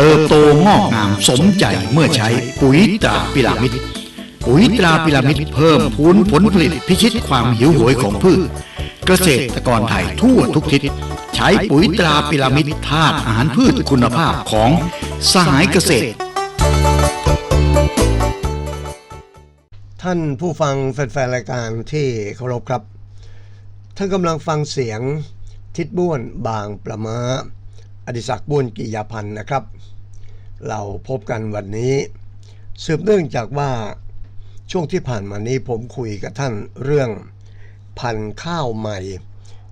เติบโตงอกงามสมใจเมื่อใช้ปุ๋ยตราพิรามิดปุ๋ยตราพิรามิดเพิ่มพูนผลผลิตพิชิตความหิวโหยของพืช เกษตรกรไทยทั่วทุกทิศใช้ปุ๋ยตราพิรามิดธาตุอาหารพืชคุณภาพของสหายเกษตร ท่านผู้ฟังแฟนๆรายการที่เคารพครับ ท่านกำลังฟังเสียงทิดบ้วนบางประมา อดิศักดิ์บ้วนกิยาพันธ์นะครับ เราพบกันวันนี้ สืบเนื่องจากว่าช่วงที่ผ่านมานี้ผมคุยกับท่านเรื่องพันธุ์ข้าวใหม่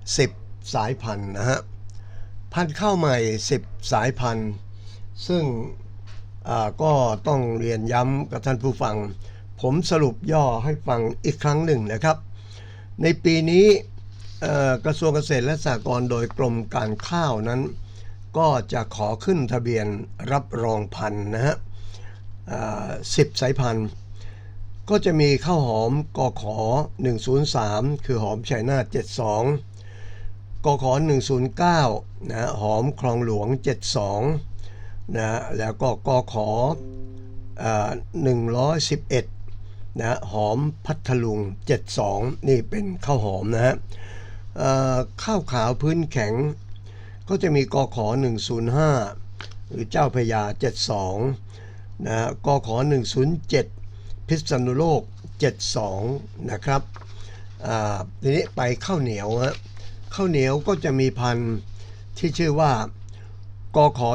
10 สายพันธุ์นะฮะพันธุ์ข้าวใหม่ 10 สายพันธุ์ ซึ่งก็ต้องเรียนย้ำกับท่านผู้ฟัง ผมสรุปย่อให้ฟังอีกครั้งหนึ่งนะครับ ในปีนี้กระทรวงเกษตรและสหกรณ์โดยกรมการข้าวนั้น ก็จะขอขึ้นทะเบียนรับรองพันธุ์นะฮะสิบสายพันธุ์ก็จะมีข้าวหอมกอขอ 103 คือหอมชัยนาท72กอขอ 109นะหอมคลองหลวง 72นะแล้วก็กอขออ111นะหอมพัทลุง 72 นี่เป็นข้าวหอมนะฮะข้าวขาวพื้นแข็ง ก็จะมีกขอ105 หรือเจ้าพยา 72 นะกขอ107 พิษณุโลก 72 นะครับอ่าทีนี้ไปข้าวเหนียวฮะข้าวเหนียวก็จะมีพันธุ์ที่ชื่อว่ากขอ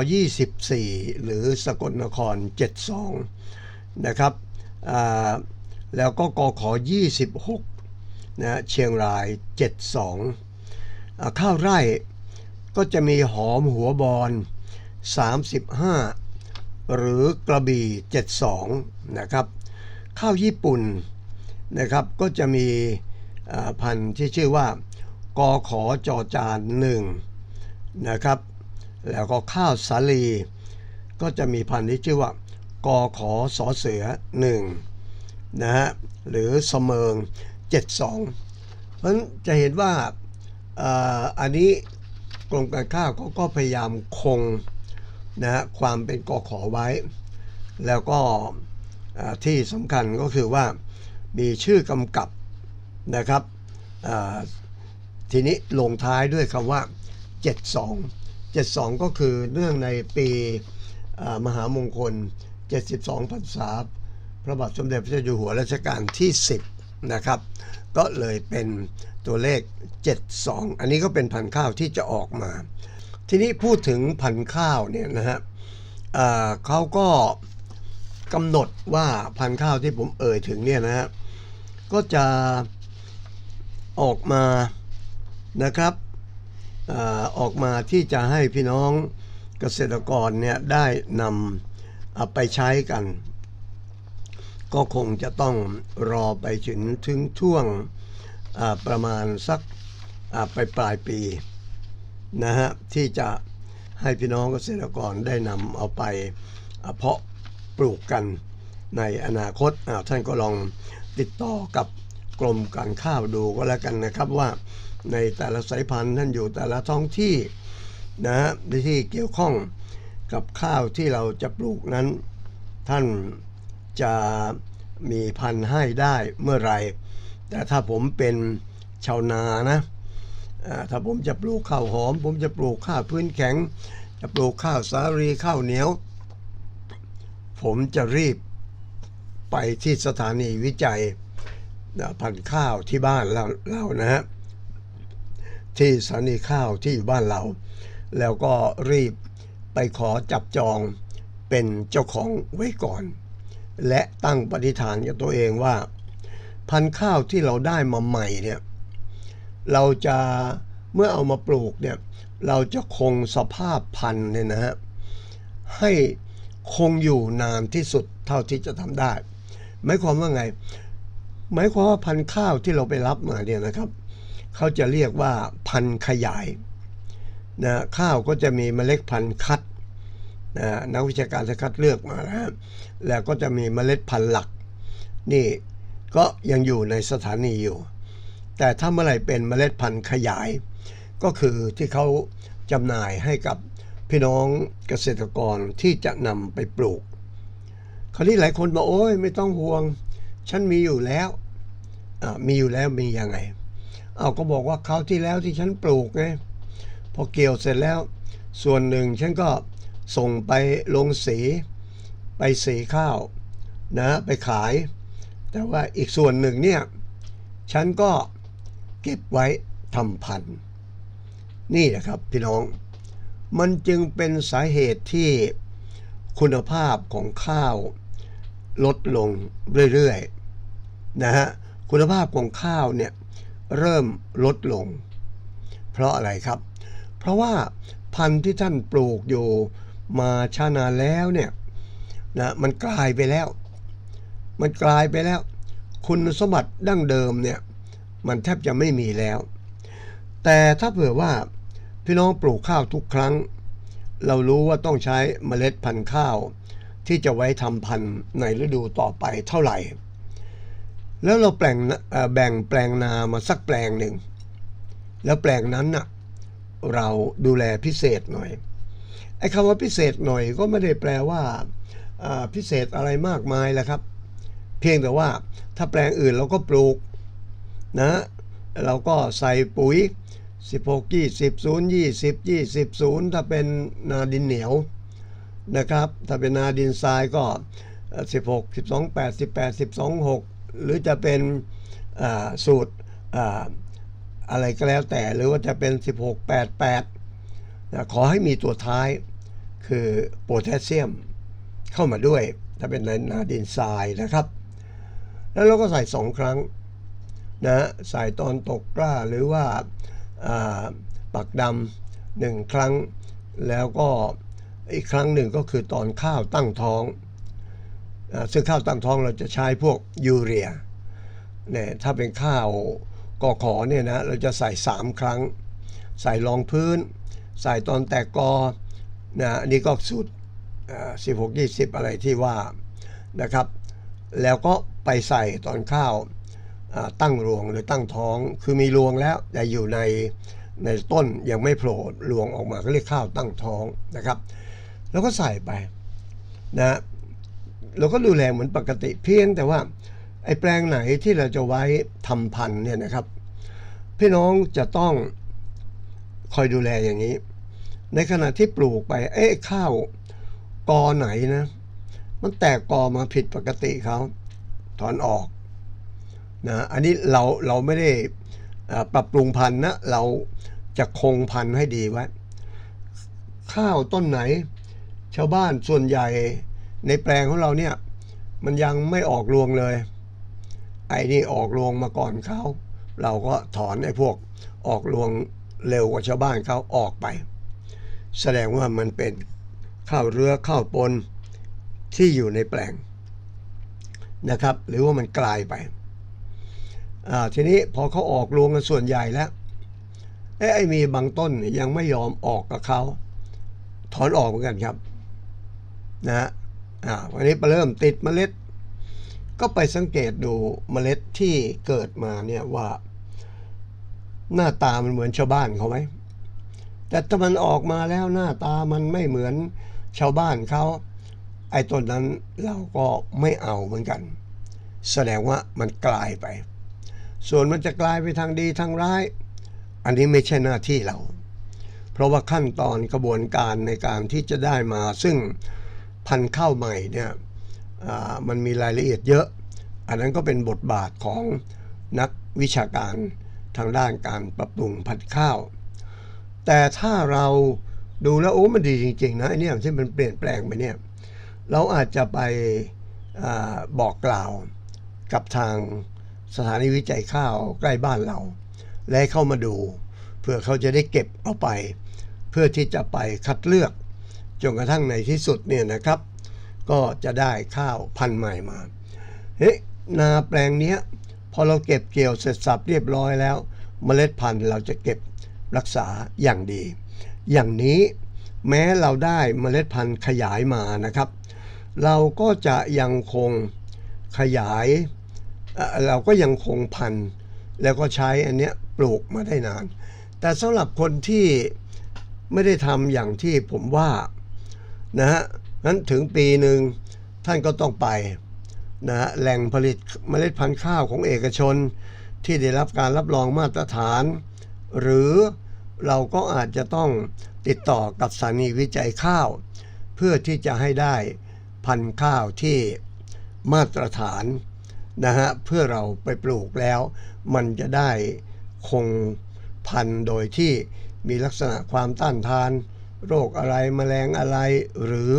24 หรือสกลนคร 72 นะครับอ่าแล้วก็กขอ26นะเชียงราย 72อ่าข้าวไร่ ก็จะมีหอมหัวบอล 35 หรือกระบี่ 72 นะครับ ข้าวญี่ปุ่นนะครับก็จะมีพันธุ์ที่ชื่อว่ากอขอจอจานหนึ่งนะครับ แล้วก็ข้าวสาลี ก็จะมีพันธุ์ที่ชื่อว่ากอขอสอเสือหนึ่งนะฮะหรือเสมิง 72 เพราะฉะนั้นจะเห็นว่าอ่าอันนี้ กรมการข้าวก็ก็พยายามคงนะฮะความเป็นกอขอไว้ แล้วก็ที่สำคัญก็คือว่ามีชื่อกำกับนะครับทีนี้ลงท้ายด้วยคำว่า 72 72 ก็คือเนื่องในปีมหามงคล 72พรรษาพระบาทสมเด็จพระเจ้าอยู่หัวรัชกาลที่ 10 นะครับ ก็เลยเป็นตัวเลข 72 อันนี้ก็เป็นพันธุ์ข้าวที่จะออกมา ทีนี้พูดถึงพันธุ์ข้าวเนี่ยนะฮะเขาก็กำหนดว่าพันธุ์ข้าวที่ผมเอ่ยถึงเนี่ยนะฮะก็จะออกมานะครับอออกมาที่จะให้พี่น้องเกษตรกรเนี่ยได้นำไปใช้กัน ก็คงจะต้องรอไปถึงถึงช่วงประมาณสักไปปลายปีนะฮะที่จะให้พี่น้องเกษตรกรได้นำเอาไปเพาะปลูกกันในอนาคตาท่านก็ลองติดต่อกับกรมการข้าวดูก็แล้วกันนะครับว่าในแต่ละสายพันธุ์ท่านอยู่แต่ละท้องที่นะฮะที่เกี่ยวข้องกับข้าวที่เราจะปลูกนั้นท่าน จะมีพันธุ์ให้ได้เมื่อไรแต่ถ้าผมเป็นชาวนานะถ้าผมจะปลูกข้าวหอม ผมจะปลูกข้าวพื้นแข็ง จะปลูกข้าวสาลีข้าวเหนียว ผมจะรีบไปที่สถานีวิจัยพันธุ์ข้าวที่บ้านเราเรานะฮะที่สถานีข้าวที่อยู่บ้านเรา แล้วก็รีบไปขอจับจองเป็นเจ้าของไว้ก่อน และตั้งปฏิฐานกับตัวเองว่า พันธุ์ข้าวที่เราได้มาใหม่เนี่ยเราจะเมื่อเอามาปลูกเนี่ยเราจะคงสภาพพันธุ์เนี่ยนะฮะให้คงอยู่นานที่สุดเท่าที่จะทำได้หมายความว่าไงหมายความว่าพันธุ์ข้าวที่เราไปรับมาเนี่ยนะครับ เขาจะเรียกว่าพันธุ์ขยายนะข้าวก็จะมีเมล็ดพันธุ์คัด นะนักวิชาการจะคัดเลือกมานะฮะแล้วก็จะมีเมล็ดพันธุ์หลัก นี่ก็ยังอยู่ในสถานีอยู่ แต่ถ้าเมื่อไหร่เป็นเมล็ดพันธุ์ขยาย ก็คือที่เขาจำหน่ายให้กับพี่น้องเกษตรกรที่จะนำไปปลูก คราวนี้หลายคนบอกโอ้ยไม่ต้องห่วง ฉันมีอยู่แล้วมีอยู่แล้วมียังไง เอาก็บอกว่าคราวที่แล้วที่ฉันปลูกไงพอเกี่ยวเสร็จแล้ว ส่วนหนึ่งฉันก็ ส่งไปลงสี ไปสีข้าวนะไปขาย แต่ว่าอีกส่วนหนึ่งเนี่ย ฉันก็เก็บไว้ทำพันธุ์นี่นะครับพี่น้อง มันจึงเป็นสาเหตุที่คุณภาพของข้าวลดลงเรื่อยๆนะฮะคุณภาพของข้าวเนี่ยเริ่มลดลง เพราะอะไรครับ เพราะว่าพันธุ์ที่ท่านปลูกอยู่ มาชานานแล้วเนี่ยนะมันกลายไปแล้ว มันกลายไปแล้ว คุณสมบัติดั้งเดิมเนี่ยมันแทบจะไม่มีแล้ว แต่ถ้าเผื่อว่าพี่น้องปลูกข้าวทุกครั้ง เรารู้ว่าต้องใช้เมล็ดพันธุ์ข้าว ที่จะไว้ทำพันธุ์ในฤดูต่อไปเท่าไหร่ แล้วเราแปลงแบ่งแปลงนามาสักแปลงหนึ่ง แล้วแปลงนั้นน่ะเราดูแลพิเศษหน่อย ไอ้คำว่าพิเศษหน่อยก็ไม่ได้แปลว่าพิเศษอะไรมากมายแหละครับ เพียงแต่ว่าถ้าแปลงอื่นเราก็ปลูกนะ เราก็ใส่ปุ๋ย 16 20 0 20 20 0 ถ้าเป็นนาดินเหนียวนะครับ ถ้าเป็นนาดินทรายก็เอ่อ16 12 8 18 12 6 หรือจะเป็นสูตรออะไรก็แล้วแต่หรือว่าจะเป็น 16 8 8นะขอให้มีตัวท้าย คือโพแทสเซียมเข้ามาด้วย ถ้าเป็นในนาดินทรายนะครับ แล้วเราก็ใส่สองครั้งนะใส่ตอนตกกล้าหรือว่าปักดำหนึ่งครั้ง แล้วก็อีกครั้งหนึ่งก็คือตอนข้าวตั้งท้องซึ่งข้าวตั้งท้องเราจะใช้พวกยูเรียเนี่ยถ้าเป็นข้าวกอขอเนี่ยนะเราจะใส่ 3 ครั้ง ใส่รองพื้น ใส่ตอนแตกกอ นะอันนี้ก็สูตรสิบหกยี่สิบอะไรที่ว่านะครับ แล้วก็ไปใส่ตอนข้าวตั้งรวงหรือตั้งท้อง คือมีรวงแล้วแต่อยู่ในในต้นยังไม่โผล่รวงออกมาก็เรียกข้าวตั้งท้องนะครับ แล้วก็ใส่ไปนะเราก็ดูแลเหมือนปกติเพียงแต่ว่าไอ้แปลงไหนที่เราจะไว้ทำพันธุ์เนี่ยนะครับ พี่น้องจะต้องคอยดูแลอย่างนี้ ในขณะที่ปลูกไปเอ๊ะข้าวกอไหนนะ มันแตกกอมาผิดปกติเขาถอนออกนะอันนี้เราเราไม่ได้ปรับปรุงพันธุ์นะเราจะคงพันธุ์ให้ดีไว้ข้าวต้นไหน ชาวบ้านส่วนใหญ่ในแปลงของเราเนี่ย มันยังไม่ออกรวงเลย ไอ้นี่ออกรวงมาก่อนเขาเราก็ถอนไอ้พวกออกรวงเร็วกว่าชาวบ้านเขาออกไป แสดงว่ามันเป็นข้าวเรือข้าวปนที่อยู่ในแปลงนะครับ หรือว่ามันกลายไปทีนี้พอเขาออกรวงกันส่วนใหญ่แล้วเอ้ไอ้มีบางต้นยังไม่ยอมออกกับเขาถอนออกเหมือนกันครับนะฮะอันนี้เริ่มติดเมล็ด ก็ไปสังเกตดูเมล็ดที่เกิดมาเนี่ยว่า หน้าตามันเหมือนชาวบ้านเขาไหม แต่ถ้ามันออกมาแล้วหน้าตามันไม่เหมือนชาวบ้านเขาไอ้ต้นนั้นเราก็ไม่เอาเหมือนกัน แสดงว่ามันกลายไป ส่วนมันจะกลายไปทางดีทางร้าย อันนี้ไม่ใช่หน้าที่เรา เพราะว่าขั้นตอนกระบวนการในการที่จะได้มา ซึ่งพันข้าวใหม่เนี่ยมันมีรายละเอียดเยอะ อันนั้นก็เป็นบทบาทของนักวิชาการทางด้านการปรับปรุงพันข้าว แต่ถ้าเราดูแล้วโอ้มันดีจริง ๆ นะไอ้เนี่ยที่มันเปลี่ยนแปลงไปเนี่ย เราอาจจะไปอบอกกล่าวกับทางสถานีวิจัยข้าวใกล้บ้านเรา และให้เข้ามาดู เพื่อเขาจะได้เก็บเอาไป เพื่อที่จะไปคัดเลือกจนกระทั่งในที่สุดเนี่ยนะครับ ก็จะได้ข้าวพันธุ์ใหม่มาเฮ้ยนาแปลงเนี้ยพอเราเก็บเกี่ยวเสร็จสับเรียบร้อยแล้ว เมล็ดพันธุ์เราจะเก็บ รักษาอย่างดี อย่างนี้แม้เราได้เมล็ดพันธุ์ขยายมานะครับ เราก็จะยังคงขยายเราก็ยังคงพันธุ์แล้วก็ใช้อันเนี้ยปลูกมาได้นาน แต่สำหรับคนที่ไม่ได้ทำอย่างที่ผมว่านะฮะนั้นถึงปีหนึ่งท่านก็ต้องไปนะฮะแหล่งผลิตเมล็ดพันธุ์ข้าวของเอกชน ที่ได้รับการรับรองมาตรฐาน หรือเราก็อาจจะต้องติดต่อกับสถานีวิจัยข้าว เพื่อที่จะให้ได้พันธุ์ข้าวที่มาตรฐานนะฮะเพื่อเราไปปลูกแล้ว มันจะได้คงพันธุ์โดยที่มีลักษณะความต้านทาน โรคอะไรแมลงอะไร หรือ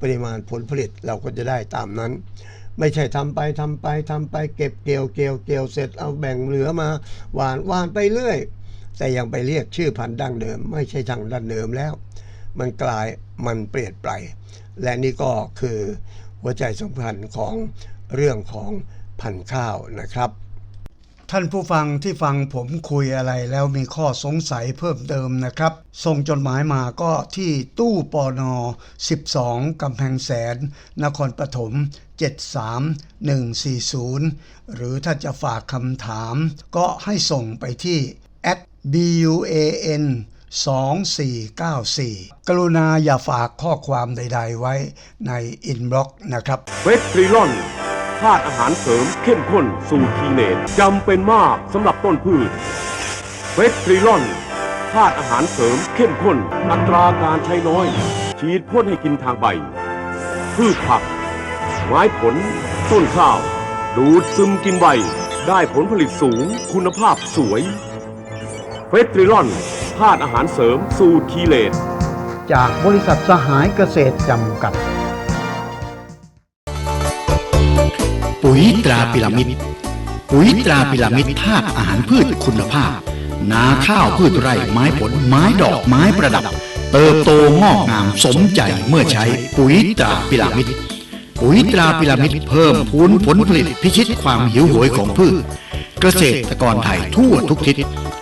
ปริมาณผลผลิตเราก็จะได้ตามนั้น ไม่ใช่ทำไปทำไปทำไปเก็บเกี่ยวเกี่ยวเกี่ยวเสร็จเอาแบ่งเหลือมา หวานหวานไปเรื่อย แต่ยังไปเรียกชื่อพันธุ์ดั้งเดิม ไม่ใช่ทางดั้งเดิมแล้ว มันกลายมันเปลี่ยนไปและนี่ก็คือหัวใจสำคัญของเรื่องของพันธุ์ข้าวนะครับ ท่านผู้ฟังที่ฟังผมคุยอะไรแล้วมีข้อสงสัยเพิ่มเติมนะครับส่งจดหมายมาก็ที่ตู้ปอนอ12กำแพงแสน นครปฐม73140 หรือถ้าจะฝากคำถาม ก็ให้ส่งไปที่ at buan 2494 กรุณาอย่าฝากข้อความใด ๆ ไว้ในอินบ็อกนะครับเวสตรีลอนธาตุอาหารเสริมเข้มข้นสูตรทีเนตจำเป็นมากสำหรับต้นพืชเวสตรีลอนธาตุอาหารเสริมเข้มข้น อัตราการใช้น้อย ฉีดพ่นให้กินทางใบ พืชผัก ไม้ผล ต้นข้าว ดูดซึมกินใบ ได้ผลผลิตสูงคุณภาพสวย เวสตรีลอนธาตุอาหารเสริมสูตรทีเลตจากบริษัทสหายเกษตรจำกัด ปุ๋ยตราพิรามิด ปุ๋ยตราพิรามิดธาตุอาหารพืชคุณภาพ นาข้าวพืชไร่ไม้ผลไม้ดอกไม้ประดับ เติบโตงอกงามสมใจเมื่อใช้ปุ๋ยตราพิรามิดปุ๋ยตราพิรามิดเพิ่มพูนผลผลิตพิชิตความหิวโหยของพืช เกษตรกรไทยทั่วทุกทิศ